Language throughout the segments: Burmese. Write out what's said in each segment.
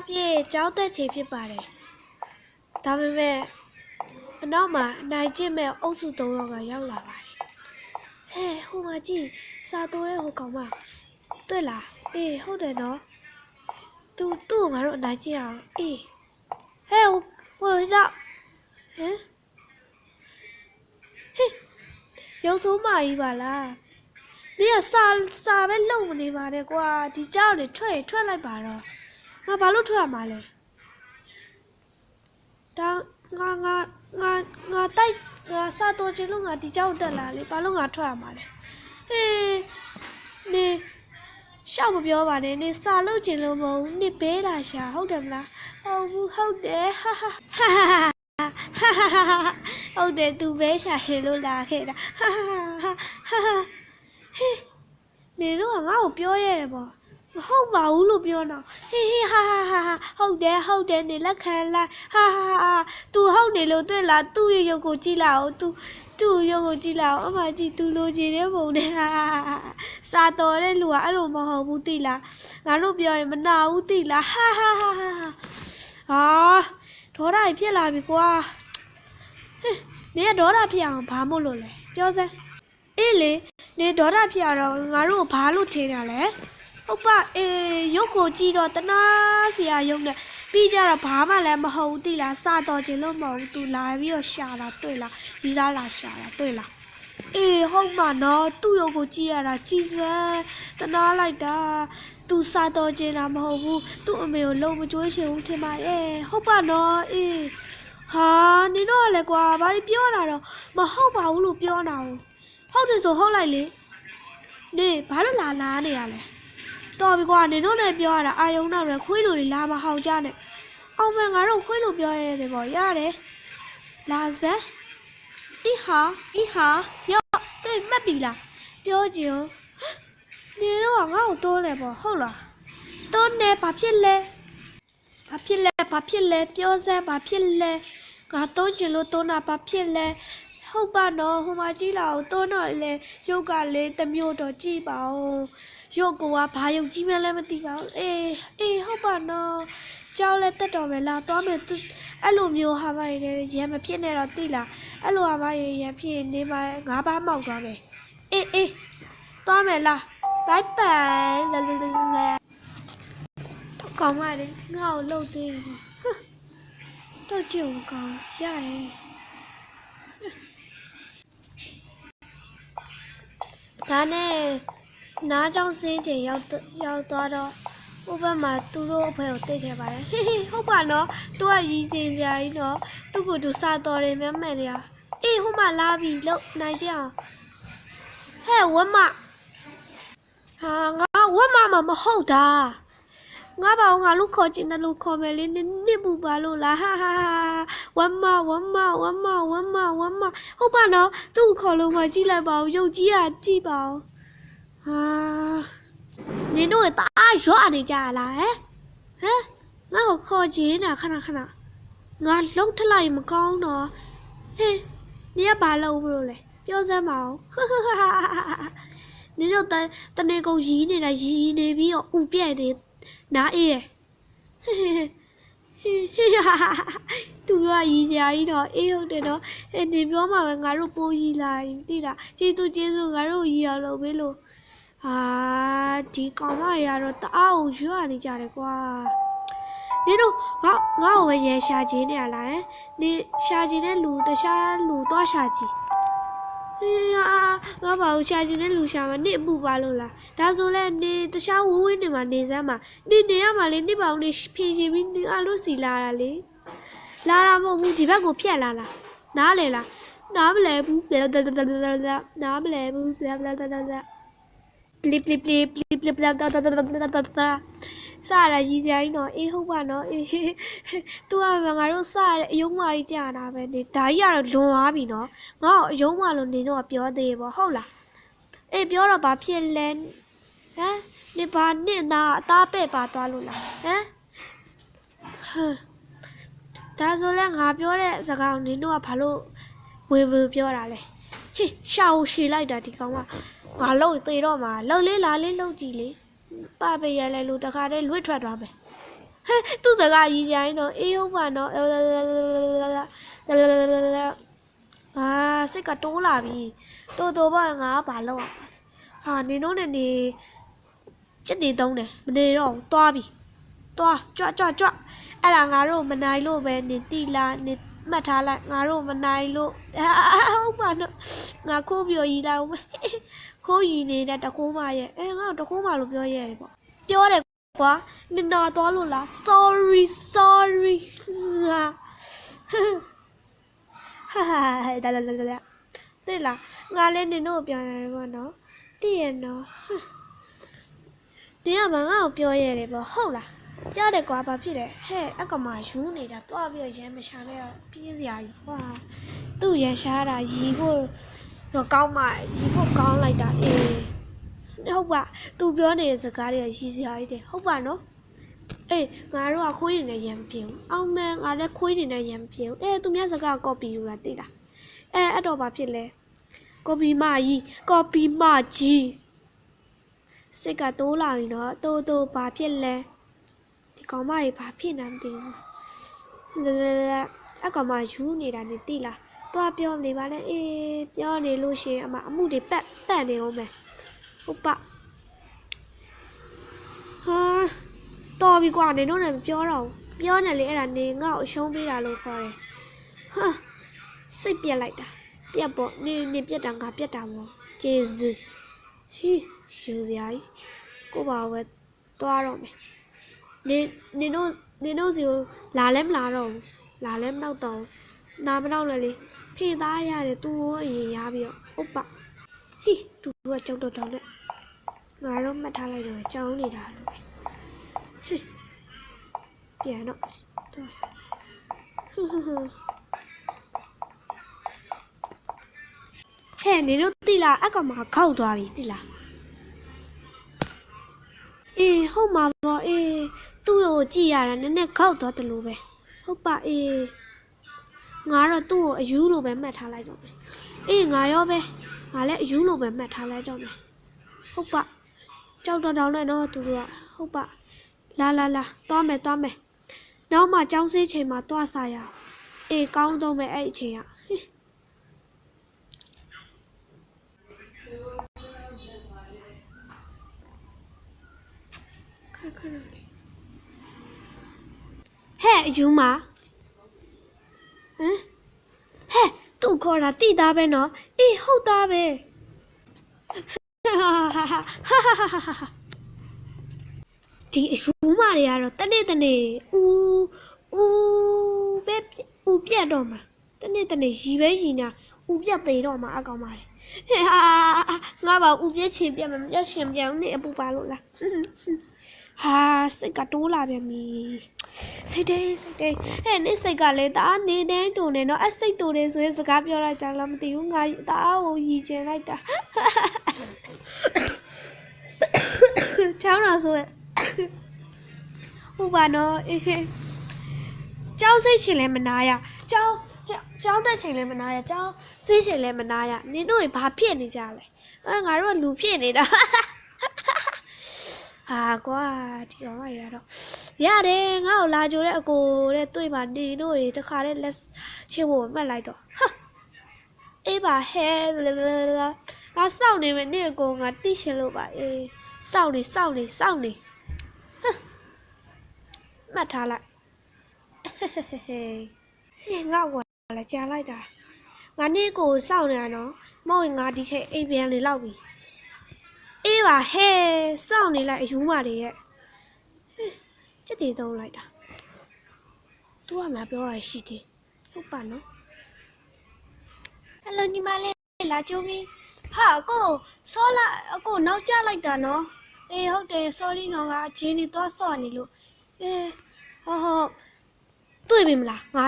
အပြည့်ကြောင်းသက်ချိန်ဖြစ်ပါတယ်။ဒါပေမဲ့အနောက်မှာအနိုင်ကျင့်မဲ့အုပ်စု၃ယောက်ကရောက်လာပါတယ်။ဟဲ့ဟိုမှာကြည့်စာတိုးတဲ့ဟိုကောင်မတွေ့လား။အေးဟုတ်တယ်နော်။ तू သူ့ကိုငါတို့အနိုင်ကျင့်အောင်အေးဟဲ့ဟိုတော့ဟမ်ဟေးရုပ်ဆိုးမကြီးပါလား။ဒီကစာစာပဲလုံမနေပါနဲ့ကွာဒီကြောက်နေထွက်ရင်ထွက်လိုက်ပါတော့။ ငါဘာလို့ထွက်ရမှာလဲဒါငါငါငါငါတိုက်ငါစာတော်ချင်လို့ငါဒီကြောက်တက်လာလေဘာလို့ငါထွက်ရမှာလဲဟေးနေရှောက်မပြောပါနဲ့နေစာလို့ချင်လို့မဟုတ်ဘူးနေဘဲတာရှာဟုတ်တယ်မလားဟုတ်ဘူးဟုတ်တယ်ဟာဟာဟာဟာဟုတ်တယ်သူဘဲရှာရှင်လို့လာခဲ့တာဟာဟာဟာဟာဟေးနေတော့ငါ့ကိုပြောရတယ်ပေါ့ မဟုတ်ပါဘူးလို့ပြောတော့ဟေးဟေးဟာဟာဟာဟုတ်တယ်ဟုတ်တယ်နေလက်ခံလိုက်ဟာဟာဟာ तू ဟုတ်နေလို့တွေ့လားသူ့ရဲ့ရုပ်ကိုကြည့်လိုက်အောင် तू သူ့ရုပ်ကိုကြည့်လိုက်အောင်အမကြည့် तू လိုချင်တဲ့ပုံနဲ့ဟာဟာဟာစာတော်တဲ့လူကအဲ့လိုမဟုတ်ဘူးသိလားငါတို့ပြောရင်မနာဘူးသိလားဟာဟာဟာဟာဟာဒေါ်ရကြီးဖြစ်လာပြီကွာဟေးနေကဒေါ်ရဖြစ်အောင်ဘာမို့လို့လဲပြောစမ်း အေးလေနေဒေါ်ရဖြစ်ရတော့ငါတို့ဘာလို့ထင်တာလဲ ဟုတ်ပါအေးရုပ်ကိုကြည့်တော့တနာစရာရုပ်နဲ့ပြီးကြတော့ဘာမှလည်းမဟုတ်ဘူးတိလားစတော့ခြင်းလို့မဟုတ်ဘူးသူလာပြီးတော့ရှာတာတွေ့လားဒီစားလာရှာတာတွေ့လားအေးဟုတ်မှာနော်သူ့ရုပ်ကိုကြည့်ရတာကြည်စမ်းတနာလိုက်တာသူစတော့ခြင်းလားမဟုတ်ဘူးသူ့အမေကိုလုံမကြွေးချင်ဘူးထင်ပါရဲ့ဟုတ်ပါနော်အေးဟာနင်တော့လည်းကွာဘာလို့ပြောတာတော့မဟုတ်ပါဘူးလို့ပြောတာဟုတ်တယ်ဆိုဟုတ်လိုက်လေနေဘာလို့လာလာနေရလဲ တော်ပြီကွာနင်တို့လည်းပြောရတာအာယုံနောက်လည်းခွေးလိုတွေလာမဟောက်ကြနဲ့အောင်မယ်ငါတို့ခွေးလိုပြောရတယ်ပေါ့ရတယ်လာစမ်းအီဟာအီဟာယောတဲ့မှတ်ပြီလားပြောကြည့်နေတော့ငါ့ကိုတိုးလဲပေါ့ဟုတ်လားတိုးနေဘာဖြစ်လဲဘာဖြစ်လဲဘာဖြစ်လဲပြောစမ်းဘာဖြစ်လဲငါတိုးချင်လို့တိုးတာဘာဖြစ်လဲဟုတ်ပါတော့ဟိုမှာကြည့်လာအောင်တွန်းတော့လေရုပ်ကလေတစ်မျိုးတော့ကြည့်ပါဦး ရုပ်ကဘာရုပ်ကြီးမှလည်းမသိပါဘူးအေးအေးဟုတ်ပါတော့ကြောက်လဲတက်တော်ပဲလာသွားမယ်သူအဲ့လိုမျိုးဟာမရရရမဖြစ်နဲ့တော့သိလားအဲ့လိုဟာမရရဖြစ်ရင်နေမှာငါးပါးမောက်သွားမယ်အေးအေးသွားမယ်လားဘိုင်ဘိုင်လာလာလာလာတော့ကောင်းပါလေငါ့ကိုလှုပ်သေးတယ်ဟမ်တော့ကြုံကောင်းရတယ်ဒါနဲ့ နားကြောင်စင်းချိန်ရောက်တရောက်သွားတော့ဥပမာသူတို့အဖေကိုတိတ်ခဲ့ပါတယ်ဟေးဟေးဟုတ်ပါနော်သူကရည်စင်ကြကြီးနော်သူ့ကိုသူစားတော်တယ်မြန်မဲ့လေအေးဟိုမှာလာပြီလို့နိုင်ကြအောင်ဟဲ့ဝမဟာငါဝမမမဟုတ်တာငါဘာငါလူခေါ်ချင်တယ်လို့ခေါ်မယ်လေနစ်နစ်ပူပါလို့လားဟာဟာဟာဝမဝမဝမဝမဝမဟုတ်ပါနော်သူ့ခေါ်လို့မကြည့်လိုက်ပါဘူးရုပ်ကြီးอ่ะကြည့်ပါဦး ဟာနင်တို့တအားရွာနေကြလားဟမ်ဟမ်ငါ့ကိုခေါ်ချင်တာခဏခဏငါလှုပ်ထလိုက်မကောင်းတော့ဟဲ့နင်ကဘာလုပ်မလို့လဲပြောစမ်းပါဦးနင်တို့တတနေကုန်ရီးနေတာရီးနေပြီးတော့ဥပြက်နေနားအေးရယ်ဟဲ့ဟဲ့ဟဲ့ဟာသူကရီးစရာကြီးတော့အေးဟုတ်တယ်နော်အဲ့နေပြောမှာပဲငါတို့ပိုးရီးလာရင်တိတာကျေးဇူးကျေးဇူးငါတို့ရီးအောင်လုပ်ပေးလို့ ဟာဒီကောင်မတွေကတော့တအားကိုရွရနေကြတယ်ကွာနေတော့ငါငါ့ကိုပဲရဲရှာခြင်းနေရလားဟမ်နေရှာခြင်းတဲ့လူတခြားလူသွားရှာကြည့်ဟေးအာငါဘာလို့ရှာခြင်းတဲ့လူရှာမနေအပူပါလို့လားဒါဆိုလဲနေတခြားဝဝင်းနေမှာနေစမ်းမှာနေနေရမှာလေနေပါဦးနေဖြည့်ရှင်ပြီးနေအလို့စီလာတာလေလာတာမဟုတ်ဘူးဒီဘက်ကိုဖြတ်လာလားနားလေလားနားမလဲဘူးဘလဘလဘလဘလနားမလဲဘူးဘလဘလဘလဘလ ပလီပလီပလီပလီပလီပလဘလဘလဘလဘလစားရကြီးစရာကြီးတော့အေးဟုတ်ပါနော်အေးသူကငါတို့စားရတဲ့အယုံမကြီးကြာတာပဲနေဒါကြီးကတော့လွန်သွားပြီနော်ငါ့အယုံမလို့နေတော့ပြောသေးပေါ့ဟုတ်လားအေးပြောတော့ဘာဖြစ်လဲဟမ်နေဘာနဲ့နာအသားပဲ့ပါသွားလို့လားဟမ်ဟမ်ဒါဆိုလဲငါပြောတဲ့စကားကိုနင်တို့ကဘာလို့ဝင်ဝင်ပြောတာလဲဟေးရှာကိုရှည်လိုက်တာဒီကောင်က ငါလုံးသေးတော့မှာလှုပ်လေးလာလေးလှုပ်ကြည့်လေပပရလဲလို့တခါတည်းလွတ်ထွက်သွားမယ်ဟဲ့သူ့စကားကြီးကြရင်တော့အေးဟုတ်ပါနော်အာစိတ်ကတိုးလာပြီတော်တော်ပါငါဘာလုပ်အောင်ဟာနေတော့နေနေချက်နေသုံးတယ်မနေတော့ဘူးသွားပြီသွားကြွကြွကြွအဲ့ဒါငါတို့မနိုင်လို့ပဲနေတိလာနေမှတ်ထားလိုက်ငါတို့မနိုင်လို့ဟုတ်ပါနော်ငါခိုးပြောရီလိုက်ဦးမယ် ခိုးရီနေတဲ့တခိုးမရဲ့အဲငါတို့တခိုးမလို့ပြောရဲပေါ့ပြောတယ်ကွာနင်နာသွားလို့လား sorry sorry ငါဟာဟာဒါလာလာလာတဲ့လားငါလည်းနင်တို့ပြောရတယ်ပေါ့နော်တည့်ရနော်နင်ကမငါ့ကိုပြောရတယ်ပေါ့ဟုတ်လားကြားတယ်ကွာဘာဖြစ်လဲဟဲ့အကောင်မယူနေတာတွားပြီးတော့ရမ်းမရှာနဲ့တော့ပြင်းစရာကြီးဟွာသူ့ရန်ရှာတာရီဖို့ တော့ကောင်းမှရီဖို့ကောင်းလိုက်တာအေးဟုတ်ပါသူပြောနေတဲ့စကားတွေကရီစရာကြီးတယ်ဟုတ်ပါနော်အေးငါတို့ကခွေးနေနဲ့ရံမပြေဘူးအောင်မန်ငါလည်းခွေးနေနဲ့ရံမပြေဘူးအဲသူများစကားကော်ပီယူတာသိလားအဲအဲ့တော့ဘာဖြစ်လဲကော်ပီမကြီးကော်ပီမကြီးစိတ်ကတိုးလာရင်တော့တိုးတိုးဘာဖြစ်လဲဒီကောင်မကြီးဘာဖြစ်နေမှမသိဘူးလဲလဲလဲအကောင်မယူနေတာနေသိလား သွားပြောနေပါလေအေးပြောနေလို့ရှိရင်အမအမှုတွေပတ်ပတ်နေအောင်မယ်ဟုတ်ပါဟာတော်ပြီကွာနေတော့လည်းမပြောတော့ဘူးပြောနေလေအဲ့ဒါနေငါ့ကိုအရှုံးပေးတာလို့ခေါ်တယ်ဟာစိတ်ပြက်လိုက်တာပြက်ပေါ့နေနေပြက်တာငါပြက်တာပေါ့ကျေးဇူးရှိယူစရာကြီးကိုပါဝဲသွားတော့မယ်နေနေတို့နေတို့စီကိုလာလဲမလာတော့ဘူးလာလဲမတော့တော့ဘူးနာမတော့လည်းလေ ဖေသားရတယ်သူ့ကိုအရင်ရပြီးတော့ဟုတ်ပါဟိသူကကြောက်တော့တောင်းနဲ့ငါတော့မှတ်ထားလိုက်တော့ကြောင်းနေတာလို့ပဲဟိပြန်တော့သွားဟွန်းဟွန်းဟွန်းဟဲ့နေတို့တိလားအကောင်မခောက်သွားပြီတိလားအေးဟုတ်မှာပေါ့အေးသူ့ကိုကြည့်ရတာနည်းနည်းခောက်သွားတယ်လို့ပဲဟုတ်ပါအေး ငါတော့သူ့ကိုအယူလိုပဲမှတ်ထားလိုက်တော့မယ်အေးငါရောပဲငါလည်းအယူလိုပဲမှတ်ထားလိုက်တော့မယ်ဟုတ်ပါကြောက်တော့တောင်းနဲ့တော့သူတို့ကဟုတ်ပါလာလာလာသွားမယ်သွားမယ်နောက်မှចောင်းစေးချိန်မှာသွားစားရအောင်အေးကောင်းတော့မယ်အဲ့အချိန်ကဟင်ခါခါလေးဟဲ့အယူမ ဟမ်ဟဲ့သူ့ ခေါ်တာတိသားပဲနော်အေးဟုတ်သားပဲဒီအယူမတွေကတော့တနေ့တနေ့ဦးဦးပဲပြဦးပြတ်တော့မှာတနေ့တနေ့ရီပဲရီနာဦးပြတ်သေးတော့မှာအကောင်ပါလေဟဲ့ဟာငါပါဦးပြတ်ချင်ပြတ်မှာမပြတ်ချင်ပြတ်နေအပူပါလို့လား ဟာစိတ်ကတိုးလာပြန်ပြီစိတ်တိတ်စိတ်တိတ်ဟဲ့နေစိတ်ကလည်းတအားနေတိုင်းတုံနေတော့အစိတ်တူတယ်ဆိုရင်စကားပြောလိုက်ကြလားမသိဘူးငါတအားကိုရည်ကျင်လိုက်တာချောင်းလာဆိုရင်ဟုတ်ပါတော့အေးကျောင်းစိတ်ချင်လည်းမနာရကျောင်းကျောင်းတက်ချင်လည်းမနာရကျောင်းစိတ်ချင်လည်းမနာရနင်တို့ဘာဖြစ်နေကြလဲအဲငါတို့ကလူဖြစ်နေတာ ဟာကွာဒီတော့မရတော့ရတယ်ငါ့ကိုလာကြိုတဲ့အကိုတဲ့တွေ့မှနေတို့ရေတခါတည်းလက်ချေဖို့မှတ်လိုက်တော့ဟာအေးပါဟဲလာလာလာငါစောင့်နေမယ်နေအကိုငါတိရှင်လို့ပါအေးစောင့်နေစောင့်နေစောင့်နေဟမ်မှတ်ထားလိုက်ဟေးဟေးငါ့ကိုလည်းကြားလိုက်တာငါနေကိုစောင့်နေတာနော်မဟုတ်ရင်ငါဒီချိန်အိမ်ပြန်လေလောက်ပြီ အေးပါဟဲစောင့်နေလိုက်အယူမတွေရဲ့ဟဲ့ချက်တွေသုံးလိုက်တာသူကမှပြောရရှိတယ်ဟုတ်ပါနော်ဟယ်လိုညီမလေးလာကြိုးပြီးဟာအကိုစောလာအကိုနောက်ကျလိုက်တာနော်အေးဟုတ်တယ် sorry နော်ငါအချင်းနေသွားစော့နေလို့အေးဟောဟောတွေ့ပြီမလားငါ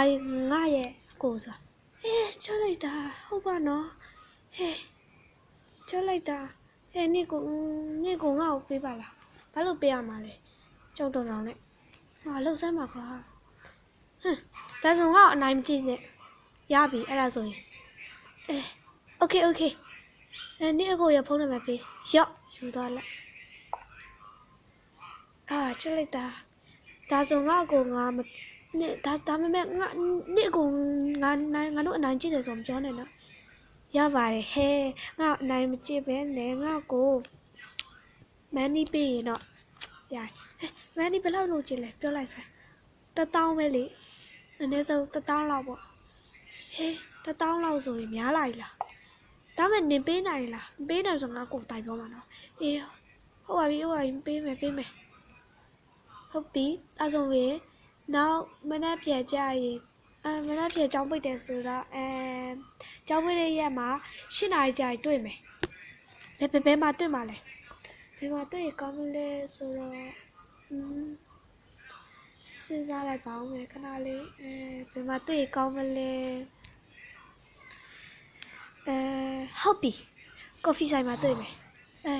ငါရဲ့ကိုစားအေးချလိုက်တာဟုတ်ပါနော်ဟဲ့ချလိုက်တာ ဟဲ့နေ့ကိုနေ့ကိုငါ့ကိုပေးပါလားဘာလို့ပေးရမှာလဲကြောက်တော့တော့နဲ့ဟာလှုပ်ဆမ်းပါခွာဟမ်ဒါဆိုငါ့ကိုအနိုင်မကြည့်နဲ့ရပြီအဲ့ဒါဆိုရင်အဲโอเคโอเคအဲနေ့အကိုရဖုန်းနံပါတ်ပေးရော့ယူသွားလိုက်အာချွတ်လိုက်တာတ ဒါဆိုငါ့ကိုငါမနဲ့ဒါဒါပေမဲ့ငါနေ့ကိုငါနိုင်ငါတို့အနိုင်ကျင့်တယ်ဆိုမပြောနဲ့နော် ရပါတယ်ဟဲငါအနိုင်မကျင့်ပဲနဲ့ငါကိုမန်နီပေးရင်တော့ရမန်နီဘယ်လောက်လို့ကျင့်လဲပြောလိုက်စမ်းတစ်တောင်းပဲလေအနည်းဆုံးတစ်တောင်းလောက်ပေါ့ဟေးတစ်တောင်းလောက်ဆိုရင်များလာပြီလားဒါမဲ့နင်ပေးနိုင်လားမပေးနိုင်ဆိုငါကိုတိုင်ပြောမှာနော်အေးဟုတ်ပါပြီဟုတ်ပါပြီပေးမယ်ပေးမယ်ဟုတ်ပြီအဲဆိုရင်နောက်မနက်ဖြန်ကြရင် အဲမနက်ဖြန်ကျောင်းပိတ်တယ်ဆိုတော့အဲကျောင်းပိတ်တဲ့ရက်မှာ၈နာရီကြာရင်တွေ့မယ်ဘယ်ဘယ်ဘယ်မှာတွေ့မှာလဲဘယ်မှာတွေ့ရင်ကောင်းမလဲဆိုတော့อืมစဉ်းစားလိုက်ပါဦးမယ်ခဏလေးအဲဘယ်မှာတွေ့ရင်ကောင်းမလဲအဲဟုတ်ပြီကော်ဖီဆိုင်မှာတွေ့မယ်အဲ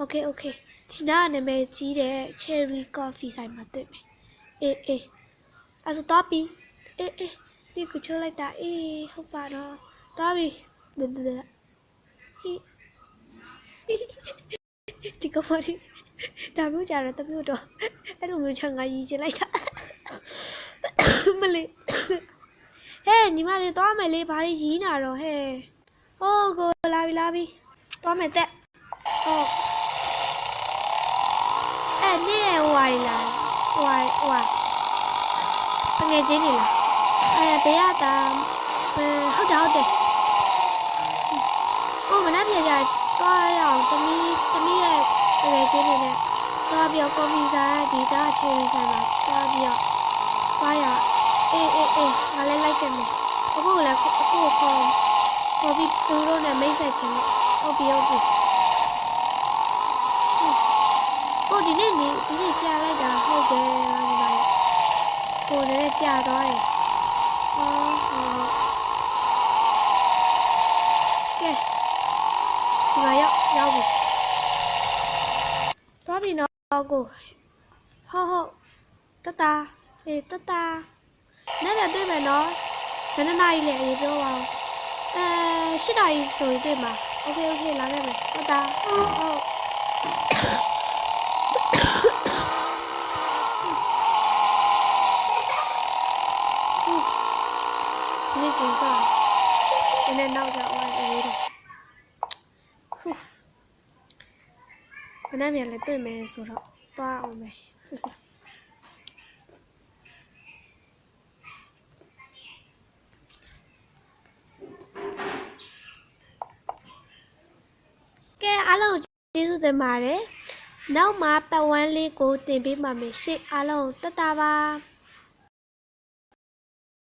Okay okay ဒီနာနာမည်ကြီးတဲ့ Cherry Coffee ဆိုင်မှာတွေ့မယ်အေးအေးအဲ့ဆိုတော့ပြီ အေးအေးဒီကိုချိုးလိုက်တာအေးဟုတ်ပါတော့တော့ပြီဘယ်ဘယ်ဟိဒီကမလေးဒါမျိုးကြတော့တမျိုးတော့အဲ့လိုမျိုးချငါရည်ချင်လိုက်တာမလေးဟဲ့ညီမလေးသွားမယ်လေဘာလို့ရီးနာတော့ဟဲ့ဟိုးကိုလာပြီလာပြီသွားမယ်တက်ဟုတ်အဲ့နင့်ရဲ့ဟိုဟာကြီးလားဟိုဟာဟိုဟာငယ်ချင်းနေလား အဲဘေးကတာအဲဟုတ်တယ်ဟုတ်တယ်ဟိုမနက်ပြန်ကြသွားရအောင်သမီးသမီးရဲ့ငယ်ချင်းနေနဲ့သွားပြီးတော့ကော်ဖီဆိုင်ဒီတာချေရီဆိုင်မှာသွားပြီးတော့သွားရအေးအေးအေးငါလည်းလိုက်တယ်မယ်အခုလည်းအခုခေါ်ခေါ်ပြီးသူတို့နဲ့မိတ်ဆက်ချင်းဟုတ်ပြီဟုတ်ပြီဟိုဒီနေ့နေဒီနေ့ကြာလိုက်တာဟုတ်တယ်ညီမလေးဟိုလည်းကြာသွားတယ်ဟောဟောကဲဒီမှာရောက်ရောက်ပြီသွား ပြီနော်ကိုဟုတ်ဟုတ်တတအေးတတနေ့ရက်တွေ့မယ်နော်ဘယ်နှစ်နာရီလဲအေးပြောပါဦးအဲ၈နာရီဆိုရင်တွေ့မှာโอเคโอเคလာခဲ့မယ်တတဟုတ်ဟုတ် ဒီနေ့ကျင်းစားဒီနေ့နောက်ကြဝိုင်းအေးတယ်ဟူး မနေ့ပြန်လည်းတွေ့မယ်ဆိုတော့သွားအောင်မယ်ကဲအားလုံးကျေးဇူးတင်ပါတယ်နောက်မှာပတ်ဝန်းလေးကိုတင်ပေးပါမယ်ရှေ့အားလုံးတတ်တာပါ